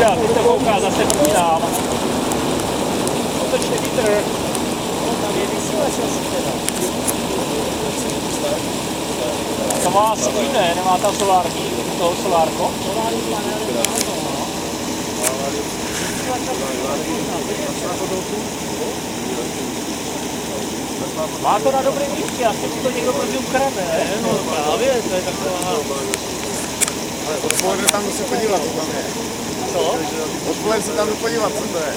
Já teď to kouká zase proti nám. Otočně vítr. To má stín, ne? Nemá tam solární, toho solárko? Má to na dobrém místě, asi si to někdo proti ukradne, ne? No právě, to je taková... Ale odpoledne tam musím podívat, tam je. Co? Odpoledne se tam jdu podívat, co to je.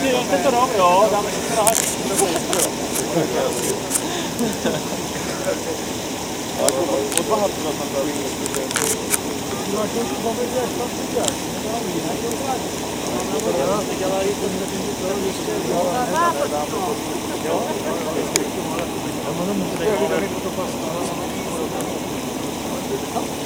Ty, jo, tento rok, jo, dáme si to nahatí. Ale jako od Bahat to tam dali. To zase druhý cíl, tam to sklop. To budeš vodu, jo?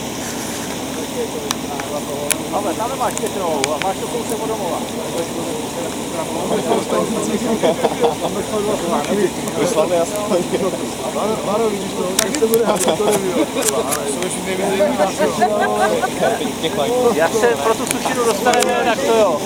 Ale tam nemáš pěknou, a máš to kousek od domova. Vyslaný aspoň. Maro, vidíš to, tak se bude házet, to nevím. Jak se pro tu sučinu dostaneme, tak to jo.